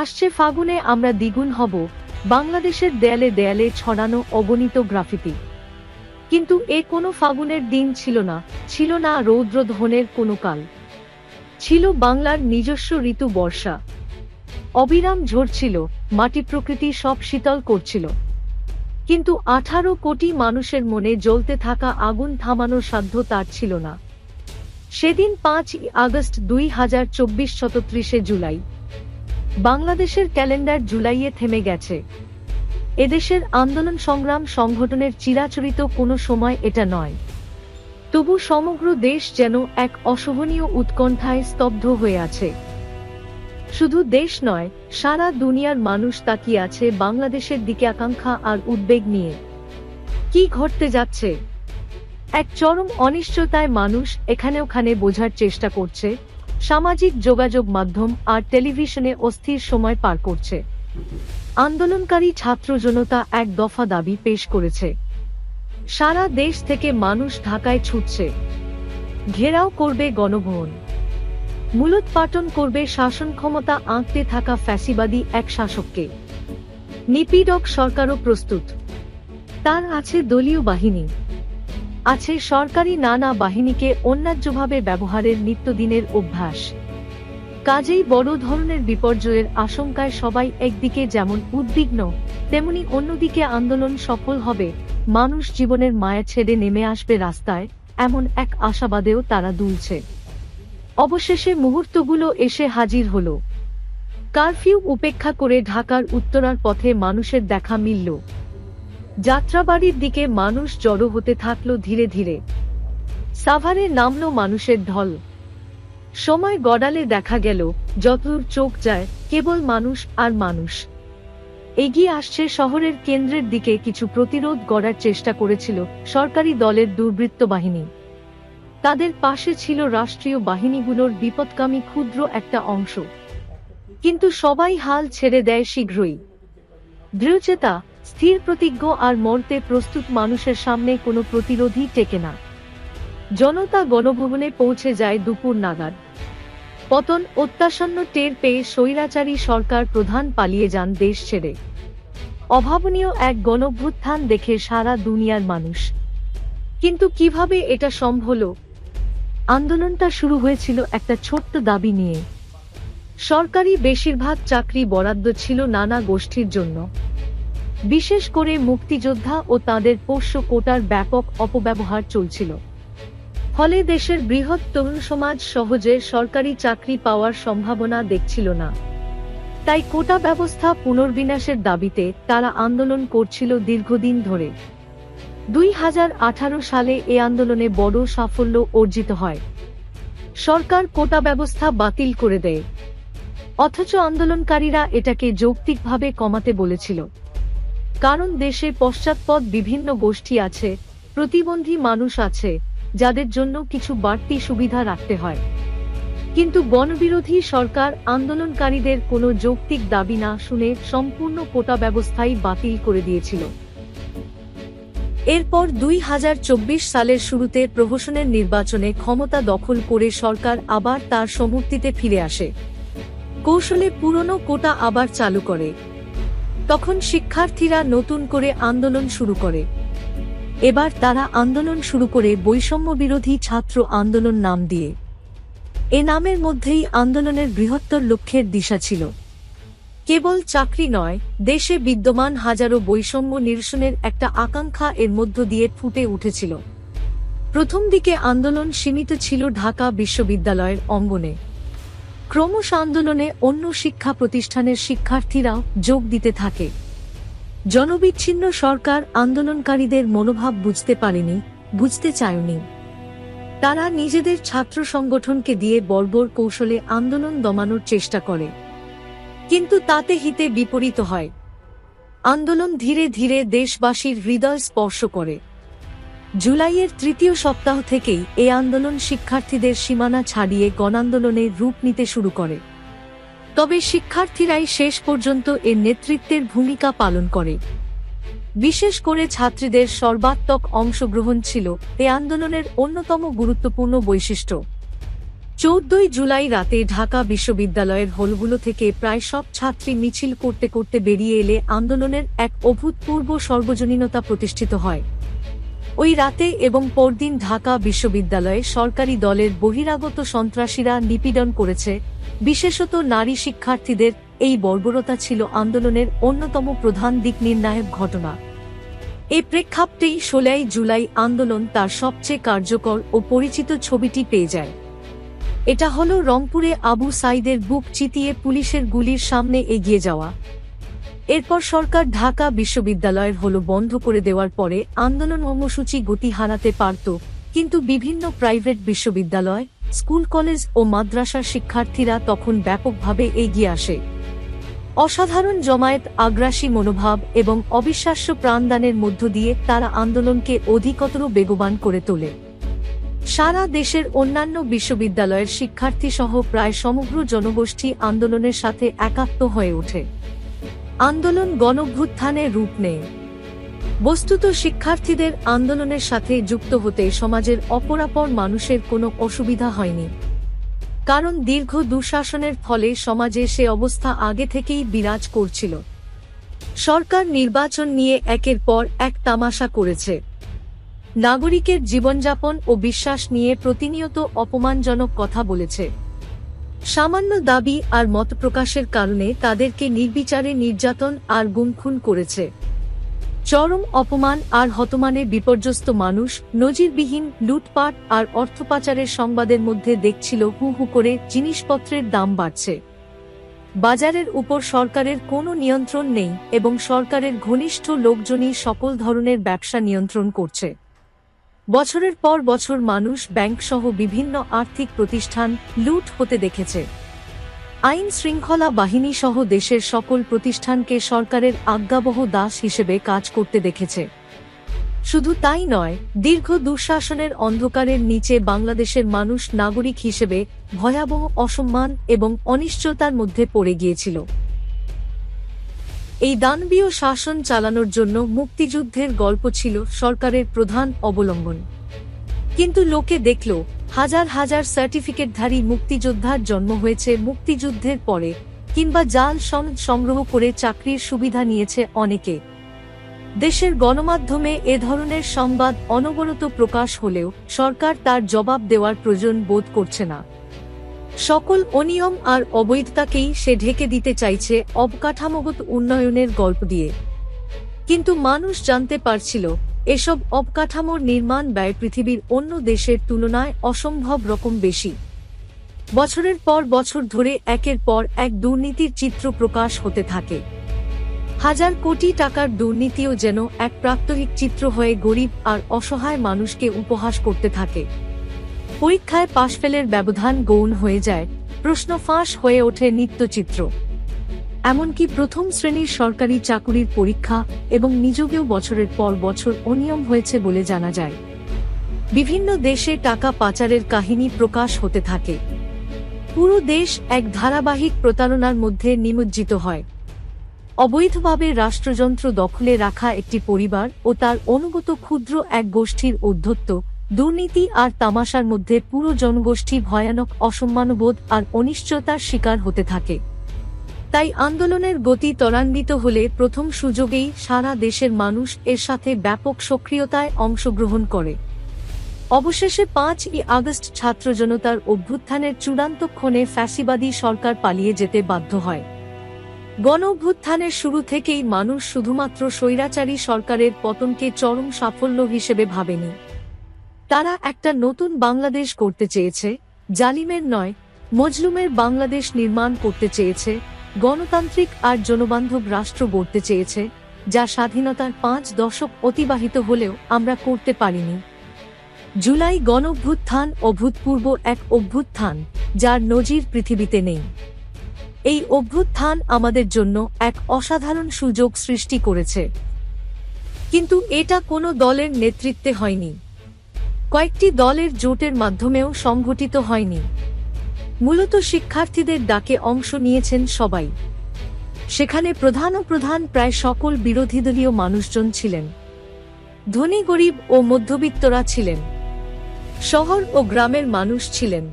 আসছে ফাগুনে আমরা দ্বিগুণ হব বাংলাদেশের দেয়ালে দেয়ালে ছড়ানো অগণিত গ্রাফিতি। কিন্তু এ কোনো ফাগুনের দিন ছিল না ছিল না রৌদ্রধ্বনের কোনো কাল। ছিল বাংলার নিজস্ব ঋতু বর্ষা। অবিরাম ঝরছিল মাটি প্রকৃতি সব শীতল করছিল। কিন্তু আঠারো কোটি মানুষের মনে জ্বলতে থাকা আগুন থামানোর সাধ্য তার ছিল না। সেদিন পাঁচ আগস্ট দুই হাজার চব্বিশ শতত্রিশে জুলাই। বাংলাদেশের ক্যালেন্ডার জুলাইয়ে থেমে গেছে। এদেশের আন্দোলন সংগ্রাম সংগঠনের চিরাচরিত কোনো সময় এটা নয়। তবু সমগ্র দেশ যেন এক অসহনীয় উৎকণ্ঠায় স্তব্ধ হয়ে আছে। শুধু দেশ নয়, সারা দুনিয়ার মানুষ তাকিয়ে আছে বাংলাদেশের দিকে আকাঙ্ক্ষা আর উদ্বেগ নিয়ে। কি ঘটতে যাচ্ছে? এক চরম অনিশ্চয়তায় মানুষ এখানে ওখানে বোঝার চেষ্টা করছে, সামাজিক যোগাযোগ মাধ্যম আর টেলিভিশনে অস্থির সময় পার করছে। আন্দোলনকারী ছাত্র জনতা এক দফা দাবি পেশ করেছে। সারা দেশ থেকে মানুষ ঢাকায় ছুটছে। ঘেরাও করবে গণভবন। মূলোৎপাটন করবে শাসন ক্ষমতা আঁকতে থাকা ফ্যাসিবাদী এক শাসককে। নিপীড়ক সরকারও প্রস্তুত। তার আছে দলীয় বাহিনী। আছে সরকারি নানা বাহিনীকে অন্যায্যভাবে ব্যবহারের নিত্যদিনের অভ্যাস। কাজেই বড় ধরনের বিপর্যয়ের আশঙ্কায় সবাই একদিকে যেমন উদ্বিগ্ন, তেমনি অন্যদিকে আন্দোলন সফল হবে, মানুষ জীবনের মায়া ছেড়ে নেমে আসবে রাস্তায়, এমন এক আশাবাদেও তারা দুলছে। অবশেষে মুহূর্তগুলো এসে হাজির হলো। কারফিউ উপেক্ষা করে ঢাকার উত্তরার পথে মানুষের দেখা মিলল। যাত্রাবাড়ির দিকে মানুষ জড়ো হতে থাকল ধীরে ধীরে। সাভারে নামলো মানুষের ঢল। সময় গড়ালে দেখা গেল, যতদূর চোখ যায়, কেবল মানুষ আর মানুষ। এগিয়ে আসছে শহরের কেন্দ্রের দিকে কিছু প্রতিরোধ গড়ার চেষ্টা করেছিল সরকারি দলের দুর্বৃত্ত বাহিনী। তাদের পাশে ছিল রাষ্ট্রীয় বাহিনীগুলোর বিপদকামী ক্ষুদ্র একটা অংশ। কিন্তু সবাই হাল ছেড়ে দেয় শীঘ্রই। দৃঢ়চেতা স্থির প্রতিজ্ঞ আর মরতে প্রস্তুত মানুষের সামনে কোনো প্রতিরোধই টেকে না। জনতা গণভবনে পৌঁছে যায় দুপুর নাগাদ। পতন অত্যাসন্ন টের পেয়ে স্বৈরাচারী সরকার প্রধান পালিয়ে যান দেশ ছেড়ে। অভাবনীয় এক গণভ্যুত্থান দেখে সারা দুনিয়ার মানুষ। কিন্তু কীভাবে এটা সম্ভব আন্দোলনটা শুরু হয়েছিল একটা ছোট্ট দাবি নিয়ে। সরকারি বেশিরভাগ চাকরি বরাদ্দ ছিল নানা গোষ্ঠীর জন্য। বিশেষ করে মুক্তিযোদ্ধা ও তাদের পোষ্য কোটার ব্যাপক অপব্যবহার চলছিল। ফলে দেশের বৃহৎ তরুণ সমাজ সহজে সরকারি চাকরি পাওয়ার সম্ভাবনা দেখছিল না। তাই কোটা ব্যবস্থা পুনর্বিন্যাসের দাবিতে তারা আন্দোলন করছিল দীর্ঘদিন ধরে। দুই হাজার আঠারো সালে এ আন্দোলনে বড় সাফল্য অর্জিত হয়। সরকার কোটা ব্যবস্থা বাতিল করে দেয়। অথচ আন্দোলনকারীরা এটাকে যৌক্তিকভাবে কমাতে বলেছিল। কারণ দেশে পশ্চাৎপদ বিভিন্ন গোষ্ঠী আছে, প্রতিবন্ধী মানুষ আছে, যাদের জন্য কিছু বাড়তি সুবিধা রাখতে হয়। কিন্তু গণবিরোধী সরকার আন্দোলনকারীদের কোনো যৌক্তিক দাবি না শুনে সম্পূর্ণ কোটা ব্যবস্থাই বাতিল করে দিয়েছিল। এরপর দুই হাজার চব্বিশ সালের শুরুতে প্রহসনের নির্বাচনে ক্ষমতা দখল করে সরকার আবার তার সমুক্তিতে ফিরে আসে। কৌশলে পুরনো কোটা আবার চালু করে। তখন শিক্ষার্থীরা নতুন করে আন্দোলন শুরু করে। এবার তারা আন্দোলন শুরু করে বৈষম্য বিরোধী ছাত্র আন্দোলন নাম দিয়ে। এ নামের মধ্যেই আন্দোলনের বৃহত্তর লক্ষ্যের দিশা ছিল। কেবল চাকরি নয়, দেশে বিদ্যমান হাজারো বৈষম্য নিরসনের একটা আকাঙ্ক্ষা এর মধ্য দিয়ে ফুটে উঠেছিল। প্রথম দিকে আন্দোলন সীমিত ছিল ঢাকা বিশ্ববিদ্যালয়ের অঙ্গনে। ক্রমশ আন্দোলনে অন্য শিক্ষা প্রতিষ্ঠানের শিক্ষার্থীরাও যোগ দিতে থাকে। জনবিচ্ছিন্ন সরকার আন্দোলনকারীদের মনোভাব বুঝতে পারেনি, বুঝতে চায়নি। তারা নিজেদের ছাত্র সংগঠনকে দিয়ে বর্বর কৌশলে আন্দোলন দমানোর চেষ্টা করে। কিন্তু তাতে হিতে বিপরীত হয়। আন্দোলন ধীরে ধীরে দেশবাসীর হৃদয় স্পর্শ করে। জুলাইয়ের তৃতীয় সপ্তাহ থেকেই এই আন্দোলন শিক্ষার্থীদের সীমানা ছাড়িয়ে গণান্দোলনের রূপ নিতে শুরু করে। তবে শিক্ষার্থীরাই শেষ পর্যন্ত এর নেতৃত্বের ভূমিকা পালন করে। বিশেষ করে ছাত্রীদের সর্বাত্মক অংশগ্রহণ ছিল এ আন্দোলনের অন্যতম গুরুত্বপূর্ণ বৈশিষ্ট্য। চৌদ্দই জুলাই রাতে ঢাকা বিশ্ববিদ্যালয়ের হলগুলো থেকে প্রায় সব ছাত্রী মিছিল করতে করতে বেরিয়ে এলে আন্দোলনের এক অভূতপূর্ব সর্বজনীনতা প্রতিষ্ঠিত হয়। ওই রাতে এবং পরদিন ঢাকা বিশ্ববিদ্যালয়ে সরকারি দলের বহিরাগত সন্ত্রাসীরা নিপীড়ন করেছে। বিশেষত নারী শিক্ষার্থীদের এই বর্বরতা ছিল আন্দোলনের অন্যতম প্রধান দিক নির্ণায়ক ঘটনা। এই প্রেক্ষাপটেই ষোলাই জুলাই আন্দোলন তার সবচেয়ে কার্যকর ও পরিচিত ছবিটি পেয়ে যায়। এটা হলো রংপুরে আবু সাইদের বুক চিতিয়ে পুলিশের গুলির সামনে এগিয়ে যাওয়া। এরপর সরকার ঢাকা বিশ্ববিদ্যালয়ের হলো বন্ধ করে দেওয়ার পরে আন্দোলন কর্মসূচি গতি হারাতে পারত, কিন্তু বিভিন্ন প্রাইভেট বিশ্ববিদ্যালয়, স্কুল কলেজ ও মাদ্রাসার শিক্ষার্থীরা তখন ব্যাপকভাবে এগিয়ে আসে। অসাধারণ জমায়েত, আগ্রাসী মনোভাব এবং অবিশ্বাস্য প্রাণদানের মধ্য দিয়ে তারা আন্দোলনকে অধিকতর বেগবান করে তোলে। সারা দেশের অন্যান্য বিশ্ববিদ্যালয়ের শিক্ষার্থী সহ প্রায় সমগ্র জনগোষ্ঠী আন্দোলনের সাথে একাত্ম হয়ে ওঠে। আন্দোলন গণভ্যুত্থানের রূপ নেয়। বস্তুত শিক্ষার্থীদের আন্দোলনের সাথে যুক্ত হতে সমাজের অপরাপর মানুষের কোনো অসুবিধা হয়নি। কারণ দীর্ঘ দুঃশাসনের ফলে সমাজে সে অবস্থা আগে থেকেই বিরাজ করছিল। সরকার নির্বাচন নিয়ে একের পর এক তামাশা করেছে। নাগরিকের জীবনযাপন ও বিশ্বাস নিয়ে প্রতিনিয়ত অপমানজনক কথা বলেছে। সামান্য দাবি আর মত প্রকাশের কারণে তাদেরকে নির্বিচারে নির্যাতন আর গুমখুন করেছে। চরম অপমান আর হতমানে বিপর্যস্ত মানুষ, নজিরবিহীন লুটপাট আর অর্থপাচারের সংবাদের মধ্যে দেখছিল হু হু করে জিনিসপত্রের দাম বাড়ছে। বাজারের উপর সরকারের কোনো নিয়ন্ত্রণ নেই এবং সরকারের ঘনিষ্ঠ লোকজনই সকল ধরনের ব্যবসা নিয়ন্ত্রণ করছে। বছরের পর বছর মানুষ ব্যাংক সহ বিভিন্ন আর্থিক প্রতিষ্ঠান লুট হতে দেখেছে। আইন শৃঙ্খলা বাহিনী সহ দেশের সকল প্রতিষ্ঠানকে সরকারের আজ্ঞাবহ দাস হিসেবে কাজ করতে দেখেছে। শুধু তাই নয়, দীর্ঘ দুঃশাসনের অন্ধকারের নিচে বাংলাদেশের মানুষ নাগরিক হিসেবে ভয়াবহ অসম্মান এবং অনিশ্চয়তার মধ্যে পড়ে গিয়েছিল। এই দানবীয় শাসন চালানোর জন্য মুক্তিযুদ্ধের গল্প ছিল সরকারের প্রধান অবলম্বন। কিন্তু লোকে দেখল, হাজার হাজার সার্টিফিকেটধারী মুক্তিযোদ্ধার জন্ম হয়েছে মুক্তিযুদ্ধের পরে, কিংবা জাল সনদ সংগ্রহ করে চাকরির সুবিধা নিয়েছে অনেকে। দেশের গণমাধ্যমে এ ধরনের সংবাদ অনবরত প্রকাশ হলেও সরকার তার জবাব দেওয়ার প্রয়োজন বোধ করছে না। সকল অনিয়ম আর অবৈধতাকেই সে ঢেকে দিতে চাইছে অবকাঠামোগত উন্নয়নের গল্প দিয়ে। কিন্তু মানুষ জানতে পারছিল, এসব অবকাঠামোর নির্মাণ ব্যয় পৃথিবীর অন্য দেশের তুলনায় অসম্ভব রকম বেশি। বছরের পর বছর ধরে একের পর এক দুর্নীতির চিত্র প্রকাশ হতে থাকে। হাজার কোটি টাকার দুর্নীতিও যেন এক প্রাত্যহিক চিত্র হয়ে গরিব আর অসহায় মানুষকে উপহাস করতে থাকে। পরীক্ষায় পাশফেলের ব্যবধান গৌণ হয়ে যায়, প্রশ্ন ফাঁস হয়ে ওঠে নিত্যচিত্র। এমনকি প্রথম শ্রেণির সরকারি চাকুরির পরীক্ষা এবং নিযোগেও বছরের পর বছর অনিয়ম হয়েছে বলে জানা যায়। বিভিন্ন দেশে টাকা পাচারের কাহিনী প্রকাশ হতে থাকে। পুরো দেশ এক ধারাবাহিক প্রতারণার মধ্যে নিমজ্জিত হয়। অবৈধভাবে রাষ্ট্রযন্ত্র দখলে রাখা একটি পরিবার ও তার অনুগত ক্ষুদ্র এক গোষ্ঠীর উদ্ধত্ত দুর্নীতি আর তামাশার মধ্যে পুরো জনগোষ্ঠী ভয়ানক অসম্মানবোধ আর অনিশ্চয়তার শিকার হতে থাকে। তাই আন্দোলনের গতি ত্বরান্বিত হলে প্রথম সুযোগেই সারা দেশের মানুষ এর সাথে ব্যাপক সক্রিয়তায় অংশগ্রহণ করে। অবশেষে পাঁচই আগস্ট ছাত্র জনতার অভ্যুত্থানের চূড়ান্ত ক্ষণে ফ্যাসিবাদী সরকার পালিয়ে যেতে বাধ্য হয়। গণ অভ্যুত্থানের শুরু থেকেই মানুষ শুধুমাত্র স্বৈরাচারী সরকারের পতনকে চরম সাফল্য হিসেবে ভাবেনি। তারা একটা নতুন বাংলাদেশ করতে চেয়েছে, জালিমের নয়, মজলুমের বাংলাদেশ নির্মাণ করতে চেয়েছে, গণতান্ত্রিক আর জনবান্ধব রাষ্ট্র গড়তে চেয়েছে, যা স্বাধীনতার পাঁচ দশক অতিবাহিত হলেও আমরা করতে পারিনি। জুলাই গণঅভ্যুত্থান অভূতপূর্ব এক অভ্যুত্থান, যার নজির পৃথিবীতে নেই। এই অভ্যুত্থান আমাদের জন্য এক অসাধারণ সুযোগ সৃষ্টি করেছে। কিন্তু এটা কোনো দলের নেতৃত্বে হয়নি। কয়েকটি দলের জোটের মাধ্যমেও সংঘটিত হয়নি। মূলত শিক্ষার্থীদের ডাকে অংশ নিয়েছেন সবাই। সেখানে প্রধান ও প্রধান প্রায় সকল বিরোধী দলীয় মানুষজন ছিলেন। ধনী, গরিব ও মধ্যবিত্তরা ছিলেন। শহর ও গ্রামের মানুষ ছিলেন।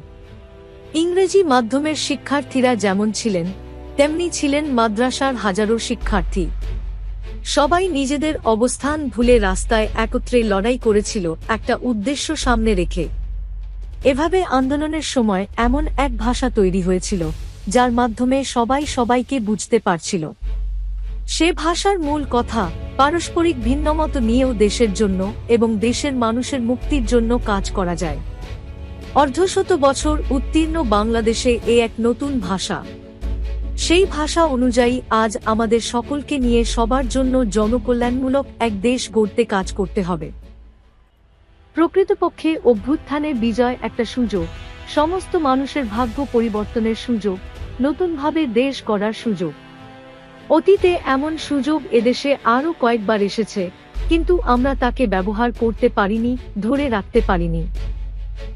ইংরেজি মাধ্যমের শিক্ষার্থীরা যেমন ছিলেন, তেমনি ছিলেন মাদ্রাসার হাজারো শিক্ষার্থী। সবাই নিজেদের অবস্থান ভুলে রাস্তায় একত্রে লড়াই করেছিল একটা উদ্দেশ্য সামনে রেখে। এভাবে আন্দোলনের সময় এমন এক ভাষা তৈরি হয়েছিল, যার মাধ্যমে সবাই সবাইকে বুঝতে পারছিল। সে ভাষার মূল কথা, পারস্পরিক ভিন্নমত নিয়েও দেশের জন্য এবং দেশের মানুষের মুক্তির জন্য কাজ করা যায়। অর্ধশত বছর উত্তীর্ণ বাংলাদেশে এ এক নতুন ভাষা। সেই ভাষা অনুযায়ী আজ আমাদের সকলকে নিয়ে সবার জন্য জনকল্যাণমূলক এক দেশ গড়তে কাজ করতে হবে। প্রকৃতপক্ষে অভ্যুত্থানের বিজয় একটা সুযোগ, সমস্ত মানুষের ভাগ্য পরিবর্তনের সুযোগ, নতুনভাবে দেশ গড়ার সুযোগ। অতীতে এমন সুযোগ এদেশে আরও কয়েকবার এসেছে, কিন্তু আমরা তাকে ব্যবহার করতে পারিনি, ধরে রাখতে পারিনি।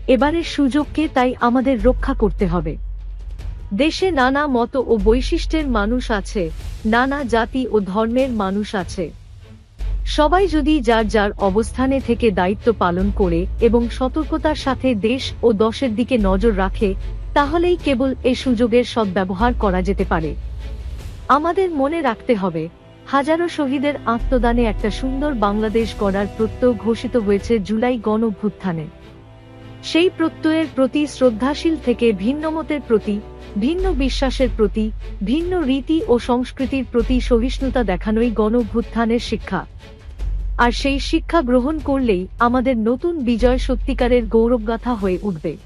এবারের সুযোগকে তাই আমাদের রক্ষা করতে হবে। দেশে নানা মত ও বৈশিষ্ট্যের মানুষ আছে, নানা জাতি ও ধর্মের মানুষ আছে। সবাই যদি যার যার অবস্থানে থেকে দায়িত্ব পালন করে এবং সতর্কতার সাথে দেশ ও দশের দিকে নজর রাখে, তাহলেই কেবল এ সুযোগের সদ্ব্যবহার করা যেতে পারে। আমাদের মনে রাখতে হবে, হাজারো শহীদের আত্মদানে একটা সুন্দর বাংলাদেশ গড়ার প্রত্যয় ঘোষিত হয়েছে জুলাই গণ সেই প্রত্যয়ের প্রতি শ্রদ্ধাশীল থেকে ভিন্নমতের প্রতি, ভিন্ন বিশ্বাসের প্রতি, ভিন্ন রীতি ও সংস্কৃতির প্রতি সহিষ্ণুতা দেখানোই গণভ্যুত্থানের শিক্ষা। আর সেই শিক্ষা গ্রহণ করলেই আমাদের নতুন বিজয় সত্যিকারের গৌরবগাথা হয়ে উঠবে।